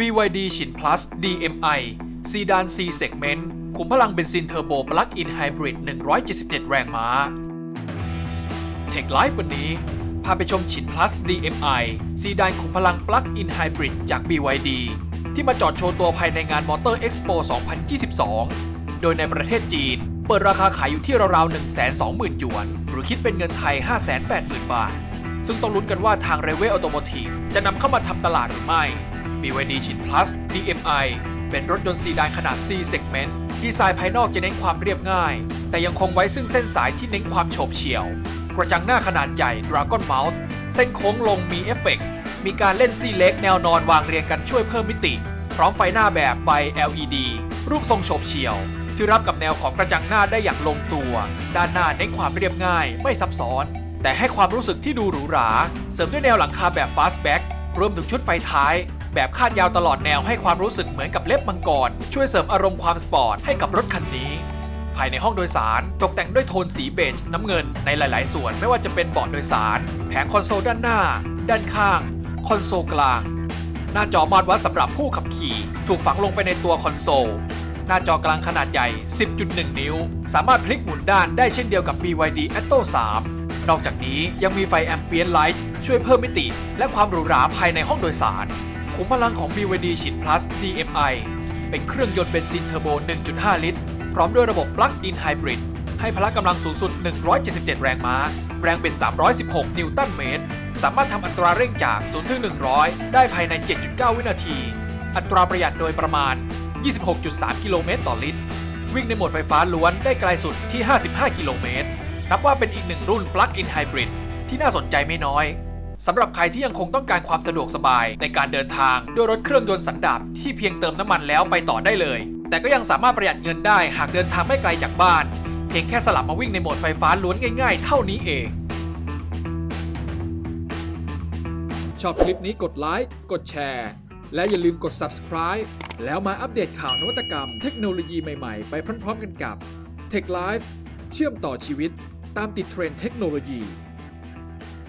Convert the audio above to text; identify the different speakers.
Speaker 1: BYD ชิน Plus DMI ซีดาน C Segment ขุมพลังเบนซินเทอร์โบปลั๊กอินไฮบริด 177 แรงม้า Tech Life วันนี้ พาไปชมชิน Plus DMI ซีดานขุมพลังปลั๊กอินไฮบริดจาก BYD ที่มาจอดโชว์ตัวภายในงาน Motor Expo 2022 โดยในประเทศจีน เปิดราคาขายอยู่ที่ราวๆ 120,000 หยวน หรือคิดเป็นเงินไทย 580,000 บาท ซึ่งต้องลุ้นกันว่าทาง r e v e Automotive จะนำเข้ามาทำตลาดหรือไม่ BYD ชิน Plus DMI เป็นรถยนต์ซีดานขนาด C segment ดีไซน์ภายนอกจะเน้นความเรียบง่าย แต่ยังคงไว้ซึ่งเส้นสายที่เน้นความโฉบเฉี่ยว กระจังหน้าขนาดใหญ่ Dragon Mouth เส้นโค้งลงมีเอฟเฟกต์มีการเล่นซีเล็กแนวนอนวางเรียงกันช่วยเพิ่มมิติ พร้อมไฟหน้าแบบใบ LED รูปทรงโฉบเฉี่ยว ที่รับกับแนวของกระจังหน้าได้อย่างลงตัว ด้านหน้าเน้นความเรียบง่าย ไม่ซับซ้อน แต่ให้ความรู้สึกที่ดูหรูหรา เสริมด้วยแนวหลังคาแบบ fastback รวมถึงชุดไฟท้าย แบบคาดยาวตลอดแนวให้ความรู้สึกเหมือนกับเล็บมังกร ช่วยเสริมอารมณ์ความสปอร์ตให้กับรถคันนี้ ภายในห้องโดยสารตกแต่งด้วยโทนสีเบจน้ำเงินในหลาย ๆ ส่วนไม่ว่าจะเป็นเบาะโดยสาร แผงคอนโซลด้านหน้า ด้านข้าง คอนโซลกลาง หน้าจอมอดวัดสำหรับผู้ขับขี่ ถูกฝังลงไปในตัวคอนโซลหน้าจอกลางขนาดใหญ่ 10.1 นิ้ว สามารถพลิกหมุนด้านได้เช่นเดียวกับ BYD Atto 3 นอกจากนี้ยังมีไฟแอมเปียนไลท์ช่วยเพิ่มมิติ และความหรูหราภายในห้องโดยสาร ขุมพลังของ BYD ชิน Plus DMI เป็นเครื่องยนต์เบนซินเทอร์โบ 1.5 ลิตร พร้อมด้วยระบบ Plug-in Hybrid ให้พละกำลังสูงสุด 177 แรงม้า แรงบิด 316 นิวตันเมตร สามารถทำอัตราเร่งจาก 0 ถึง 100 ได้ภายใน 7.9 วินาที อัตราประหยัดโดยประมาณ 26.3 กิโลเมตรต่อลิตร วิ่งในโหมดไฟฟ้าล้วนได้ไกลสุดที่ 55 กิโลเมตร นับว่าเป็นอีกหนึ่งรุ่น Plug-in Hybrid ที่น่าสนใจไม่น้อย สำหรับใครที่ยังคงต้องการความสะดวกสบายในการเดินทางด้วยรถเครื่องยนต์สันดาปที่เพียงเติมน้ำมันแล้วไปต่อได้เลย แต่ก็ยังสามารถประหยัดเงินได้หากเดินทางไม่ไกลจากบ้าน เพียงแค่สลับมาวิ่งในโหมดไฟฟ้าล้วนง่ายๆ เท่านี้เอง
Speaker 2: ชอบคลิปนี้กดไลค์กดแชร์ และอย่าลืมกด subscribe แล้วมาอัปเดตข่าวนวัตกรรมเทคโนโลยีใหม่ๆ ไปพร้อมๆกันกับ Tech Life เชื่อมต่อชีวิตตามติดเทรนด์เทคโนโลยี